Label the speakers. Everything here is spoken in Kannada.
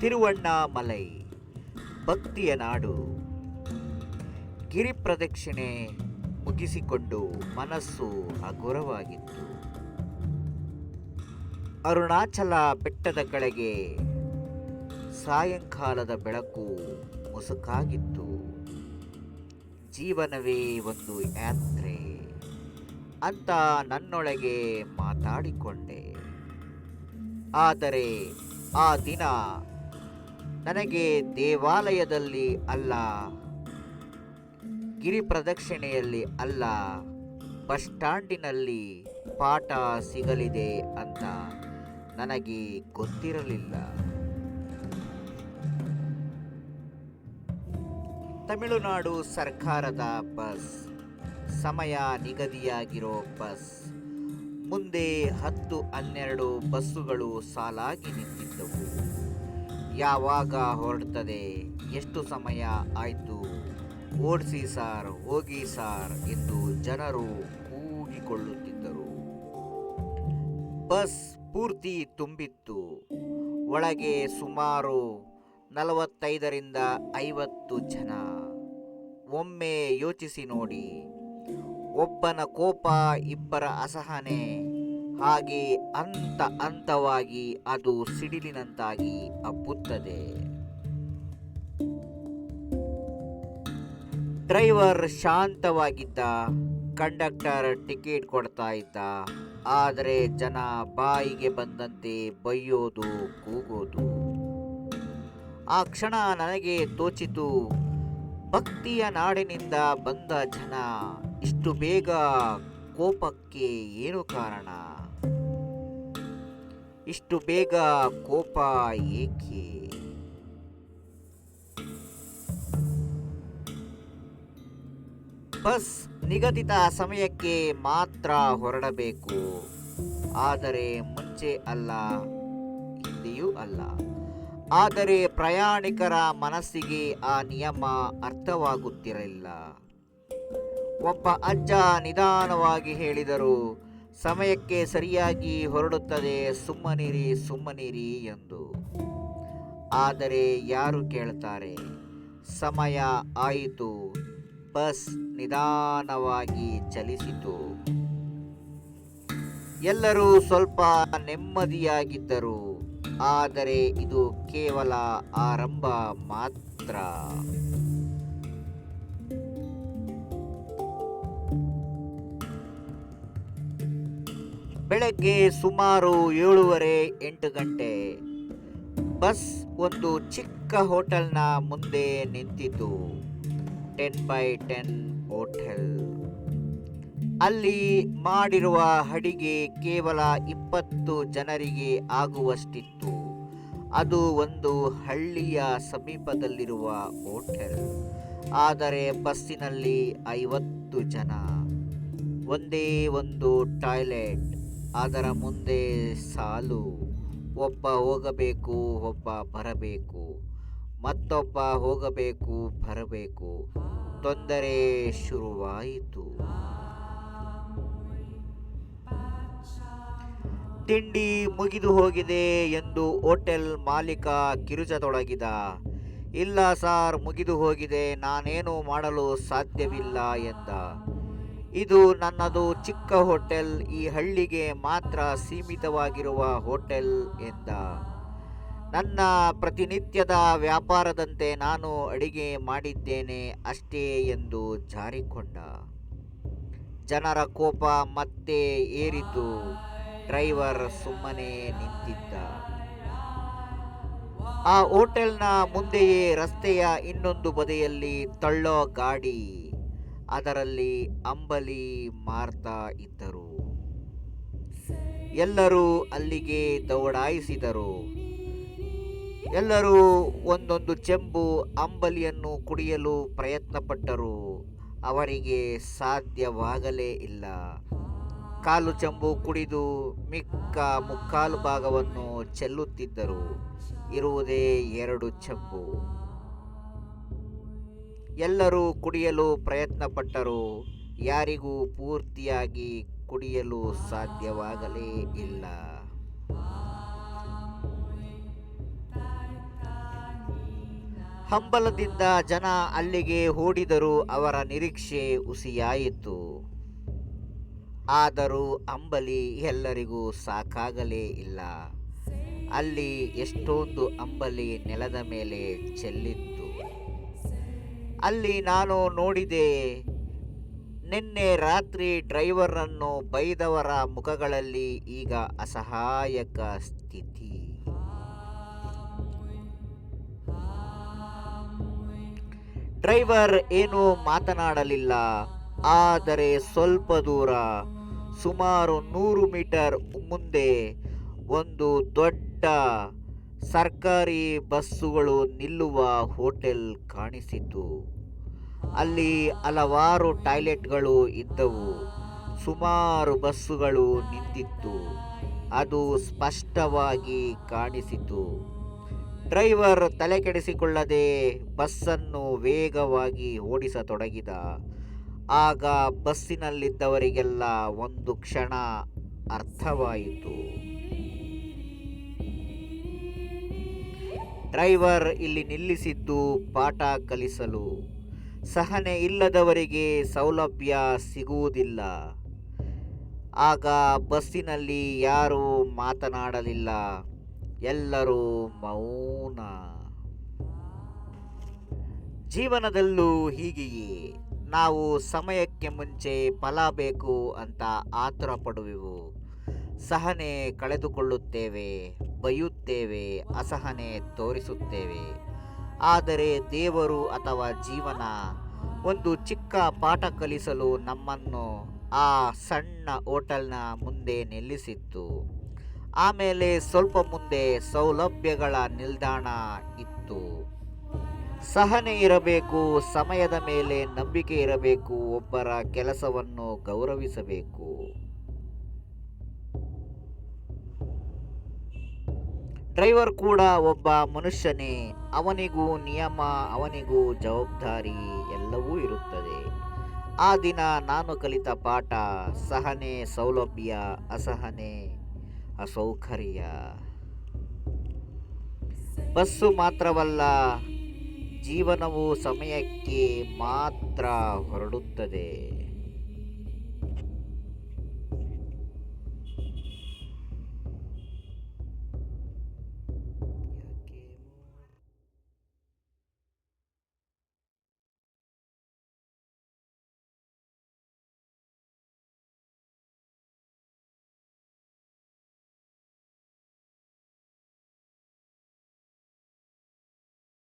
Speaker 1: ತಿರುವಣ್ಣಾಮಲೈ, ಭಕ್ತಿಯ ನಾಡು. ಗಿರಿಪ್ರದಕ್ಷಿಣೆ ಮುಗಿಸಿಕೊಂಡು ಮನಸ್ಸು ಹಗುರವಾಗಿತ್ತು. ಅರುಣಾಚಲ ಬೆಟ್ಟದ ಕಡೆಗೆ ಸಾಯಂಕಾಲದ ಬೆಳಕು ಮುಸುಕಾಗಿತ್ತು. ಜೀವನವೇ ಒಂದು ಯಾತ್ರೆ ಅಂತ ನನ್ನೊಳಗೆ ಮಾತಾಡಿಕೊಂಡೆ. ಆದರೆ ಆ ದಿನ ನನಗೆ ದೇವಾಲಯದಲ್ಲಿ ಅಲ್ಲ, ಗಿರಿ ಪ್ರದಕ್ಷಿಣೆಯಲ್ಲಿ ಅಲ್ಲ, ಬಸ್ ಸ್ಟ್ಯಾಂಡಿನಲ್ಲಿ ಪಾಠ ಸಿಗಲಿದೆ ಅಂತ ನನಗೆ ಗೊತ್ತಿರಲಿಲ್ಲ. ತಮಿಳುನಾಡು ಸರ್ಕಾರದ ಬಸ್, ಸಮಯ ನಿಗದಿಯಾಗಿರೋ ಬಸ್. ಮುಂದೆ ಹತ್ತು ಹನ್ನೆರಡು ಬಸ್ಸುಗಳು ಸಾಲಾಗಿ ನಿಂತಿದ್ದವು. ಯಾವಾಗ ಹೊರಡ್ತದೆ? ಎಷ್ಟು ಸಮಯ ಆಯಿತು? ಓಡಿಸಿ ಸಾರ್, ಹೋಗಿ ಸಾರ್ ಎಂದು ಜನರು ಕೂಗಿಕೊಳ್ಳುತ್ತಿದ್ದರು. ಬಸ್ ಪೂರ್ತಿ ತುಂಬಿತ್ತು. ಒಳಗೆ ಸುಮಾರು ನಲವತ್ತೈದರಿಂದ ಐವತ್ತು ಜನ. ಒಮ್ಮೆ ಯೋಚಿಸಿ ನೋಡಿ. ಒಬ್ಬನ ಕೋಪ ಇಬ್ಬರ ಅಸಹನೆ. ಹಾಗೆ ಹಂತ ಹಂತವಾಗಿ ಅದು ಸಿಡಿಲಿನಂತಾಗಿ ಹಬ್ಬುತ್ತದೆ. ಡ್ರೈವರ್ ಶಾಂತವಾಗಿದ್ದ ಕಂಡಕ್ಟರ್ ಟಿಕೆಟ್ ಕೊಡ್ತಾ ಇದ್ದ. ಆದರೆ ಜನ ಬಾಯಿಗೆ ಬಂದಂತೆ ಬೈಯೋದು, ಕೂಗೋದು. ಆ ಕ್ಷಣ ನನಗೆ ತೋಚಿತು, ಭಕ್ತಿಯ ನಾಡಿನಿಂದ ಬಂದ ಜನ ಇಷ್ಟು ಬೇಗ ಕೋಪಕ್ಕೆ ಏನು ಕಾರಣ? ಇಷ್ಟು ಬೇಗ ಕೋಪ ಏಕೆ? ಬಸ್ ನಿಗದಿತ ಸಮಯಕ್ಕೆ ಮಾತ್ರ ಹೊರಡಬೇಕು. ಆದರೆ ಮುಂಚೆ ಅಲ್ಲ, ಹಿಂದೆಯೂ ಅಲ್ಲ. ಆದರೆ ಪ್ರಯಾಣಿಕರ ಮನಸ್ಸಿಗೆ ಆ ನಿಯಮ ಅರ್ಥವಾಗುತ್ತಿರಲಿಲ್ಲ. ಒಬ್ಬ ಅಜ್ಜ ನಿಧಾನವಾಗಿ ಹೇಳಿದರು ಸಮಯಕ್ಕೆ ಸರಿಯಾಗಿ ಹೊರಡುತ್ತದೆ. ಸುಮ್ಮನಿರಿ ಸುಮ್ಮನಿರಿ ಎಂದು. ಆದರೆ ಯಾರು ಕೇಳ್ತಾರೆ ಸಮಯ ಆಯಿತು. ಬಸ್ ನಿಧಾನವಾಗಿ ಚಲಿಸಿತು. ಎಲ್ಲರೂ ಸ್ವಲ್ಪ ನೆಮ್ಮದಿಯಾಗಿದ್ದರು. ಆದರೆ ಇದು ಕೇವಲ ಆರಂಭ ಮಾತ್ರ. ಬೆಳಗ್ಗೆ ಸುಮಾರು ಏಳೂವರೆ ಎಂಟು ಗಂಟೆ. ಬಸ್ ಒಂದು ಚಿಕ್ಕ ಹೋಟೆಲ್ನ ಮುಂದೆ ನಿಂತಿತು. Ten by ten hotel. ಅಲ್ಲಿ ಮಾಡಿರುವ ಅಡಿಗೆ ಕೇವಲ ಇಪ್ಪತ್ತು ಜನರಿಗೆ ಆಗುವಷ್ಟಿತ್ತು. ಅದು ಒಂದು ಹಳ್ಳಿಯ ಸಮೀಪದಲ್ಲಿರುವ ಹೋಟೆಲ್. ಆದರೆ ಬಸ್ಸಿನಲ್ಲಿ ಐವತ್ತು ಜನ. ಒಂದೇ ಒಂದು ಟಾಯ್ಲೆಟ್. ಅದರ ಮುಂದೆ ಸಾಲು, ಒಬ್ಬ ಹೋಗಬೇಕು, ಒಬ್ಬ ಬರಬೇಕು, ಮತ್ತೊಬ್ಬ ಹೋಗಬೇಕು, ಬರಬೇಕು. ತೊಂದರೆ ಶುರುವಾಯಿತು. ತಿಂಡಿ ಮುಗಿದು ಹೋಗಿದೆ ಎಂದು ಹೋಟೆಲ್ ಮಾಲೀಕ ಕಿರುಚತೊಡಗಿದ ಇಲ್ಲ ಸಾರ್, ಮುಗಿದು ಹೋಗಿದೆ, ನಾನೇನು ಮಾಡಲು ಸಾಧ್ಯವಿಲ್ಲ ಎಂದ. ಇದು ನನ್ನದು ಚಿಕ್ಕ ಹೋಟೆಲ್, ಈ ಹಳ್ಳಿಗೆ ಮಾತ್ರ ಸೀಮಿತವಾಗಿರುವ ಹೋಟೆಲ್ ಎಂದ. ನನ್ನ ಪ್ರತಿನಿತ್ಯದ ವ್ಯಾಪಾರದಂತೆ ನಾನು ಅಡಿಗೆ ಮಾಡಿದ್ದೇನೆ ಅಷ್ಟೇ ಎಂದು ಜಾರಿಕೊಂಡ. ಜನರ ಕೋಪ ಮತ್ತೆ ಏರಿತು. ಡ್ರೈವರ್ ಸುಮ್ಮನೆ ನಿಂತಿದ್ದ. ಆ ಹೋಟೆಲ್ನ ಮುಂದೆಯೇ ರಸ್ತೆಯ ಇನ್ನೊಂದು ಬದಿಯಲ್ಲಿ ತಳ್ಳೋ ಗಾಡಿ. ಅದರಲ್ಲಿ ಅಂಬಲಿ, ಮಾರ್ತಾ ಇದ್ದರು. ಎಲ್ಲರೂ ಅಲ್ಲಿಗೆ ದೌಡಾಯಿಸಿದರು. ಎಲ್ಲರೂ ಒಂದೊಂದು ಚೆಂಬು ಅಂಬಲಿಯನ್ನು ಕುಡಿಯಲು ಪ್ರಯತ್ನಪಟ್ಟರು. ಅವರಿಗೆ ಸಾಧ್ಯವಾಗಲೇ ಇಲ್ಲ. ಕಾಲು ಚೆಂಬು ಕುಡಿದು ಮಿಕ್ಕ ಮುಕ್ಕಾಲು ಭಾಗವನ್ನು ಚೆಲ್ಲುತ್ತಿದ್ದರು. ಇರುವುದೇ ಎರಡು ಚೆಂಬು. ಎಲ್ಲರೂ ಕುಡಿಯಲು ಪ್ರಯತ್ನಪಟ್ಟರು. ಯಾರಿಗೂ ಪೂರ್ತಿಯಾಗಿ ಕುಡಿಯಲು ಸಾಧ್ಯವಾಗಲೇ ಇಲ್ಲ. ಹಂಬಲದಿಂದ ಜನ ಅಲ್ಲಿಗೆ ಓಡಿದರೂ ಅವರ ನಿರೀಕ್ಷೆ ಹುಸಿಯಾಯಿತು. ಆದರೂ ಅಂಬಲಿ ಎಲ್ಲರಿಗೂ ಸಾಕಾಗಲೇ ಇಲ್ಲ. ಅಲ್ಲಿ ಎಷ್ಟೊಂದು ಅಂಬಲಿ ನೆಲದ ಮೇಲೆ ಚೆಲ್ಲಿತ್ತು. ಅಲ್ಲಿ ನಾನು ನೋಡಿದೆ, ನಿನ್ನೆ ರಾತ್ರಿ ಡ್ರೈವರನ್ನು ಬೈದವರ ಮುಖಗಳಲ್ಲಿ ಈಗ ಅಸಹಾಯಕ ಸ್ಥಿತಿ. ಡ್ರೈವರ್ ಏನೂ ಮಾತನಾಡಲಿಲ್ಲ, ಆದರೆ ಸ್ವಲ್ಪ ದೂರ, ಸುಮಾರು ನೂರು ಮೀಟರ್ ಮುಂದೆ ಒಂದು ದೊಡ್ಡ ಸರ್ಕಾರಿ ಬಸ್ಸುಗಳು ನಿಲ್ಲುವ ಹೋಟೆಲ್ ಕಾಣಿಸಿತು. ಅಲ್ಲಿ ಹಲವಾರು ಟಾಯ್ಲೆಟ್ಗಳು ಇದ್ದವು. ಸುಮಾರು ಬಸ್ಸುಗಳು ನಿಂತಿತ್ತು. ಅದು ಸ್ಪಷ್ಟವಾಗಿ ಕಾಣಿಸಿತು. ಡ್ರೈವರ್ ತಲೆಕೆಡಿಸಿಕೊಳ್ಳದೆ ಬಸ್ಸನ್ನು ವೇಗವಾಗಿ ಓಡಿಸತೊಡಗಿದ. ಆಗ ಬಸ್ಸಿನಲ್ಲಿದ್ದವರಿಗೆಲ್ಲ ಒಂದು ಕ್ಷಣ ಅರ್ಥವಾಯಿತು. ಡ್ರೈವರ್ ಇಲ್ಲಿ ನಿಲ್ಲಿಸಿದ್ದು ಪಾಠ ಕಲಿಸಲು. ಸಹನೆ ಇಲ್ಲದವರಿಗೆ ಸೌಲಭ್ಯ ಸಿಗುವುದಿಲ್ಲ. ಆಗ ಬಸ್ಸಿನಲ್ಲಿ ಯಾರೂ ಮಾತನಾಡಲಿಲ್ಲ. ಎಲ್ಲರೂ ಮೌನ. ಜೀವನದಲ್ಲೂ ಹೀಗೆಯೇ. ನಾವು ಸಮಯಕ್ಕೆ ಮುಂಚೆ ಫಲ ಬೇಕು ಅಂತ ಆತುರ ಪಡುವೆವು ಸಹನೆ ಕಳೆದುಕೊಳ್ಳುತ್ತೇವೆ. ಬೈಯುತ್ತೇವೆ ಅಸಹನೆ ತೋರಿಸುತ್ತೇವೆ. ಆದರೆ ದೇವರು ಅಥವಾ ಜೀವನ ಒಂದು ಚಿಕ್ಕ ಪಾಠ ಕಲಿಸಲು ನಮ್ಮನ್ನು ಆ ಸಣ್ಣ ಹೋಟೆಲ್ನ ಮುಂದೆ ನಿಲ್ಲಿಸಿತ್ತು. ಆಮೇಲೆ ಸ್ವಲ್ಪ ಮುಂದೆ ಸೌಲಭ್ಯಗಳ ನಿಲ್ದಾಣ ಇತ್ತು. ಸಹನೆ ಇರಬೇಕು, ಸಮಯದ ಮೇಲೆ ನಂಬಿಕೆ ಇರಬೇಕು, ಒಬ್ಬರ ಕೆಲಸವನ್ನು ಗೌರವಿಸಬೇಕು. ಡ್ರೈವರ್ ಕೂಡ ಒಬ್ಬ ಮನುಷ್ಯನೇ. ಅವನಿಗೂ ನಿಯಮ, ಅವನಿಗೂ ಜವಾಬ್ದಾರಿ ಎಲ್ಲವೂ ಇರುತ್ತದೆ. ಆ ದಿನ ನಾನು ಕಲಿತ ಪಾಠ ಸಹನೆ, ಸೌಲಭ್ಯ, ಅಸಹನೆ, ಅಸೌಕರ್ಯ. ಬಸ್ಸು ಮಾತ್ರವಲ್ಲ, ಜೀವನವು ಸಮಯಕ್ಕೆ ಮಾತ್ರ ಹೊರಡುತ್ತದೆ.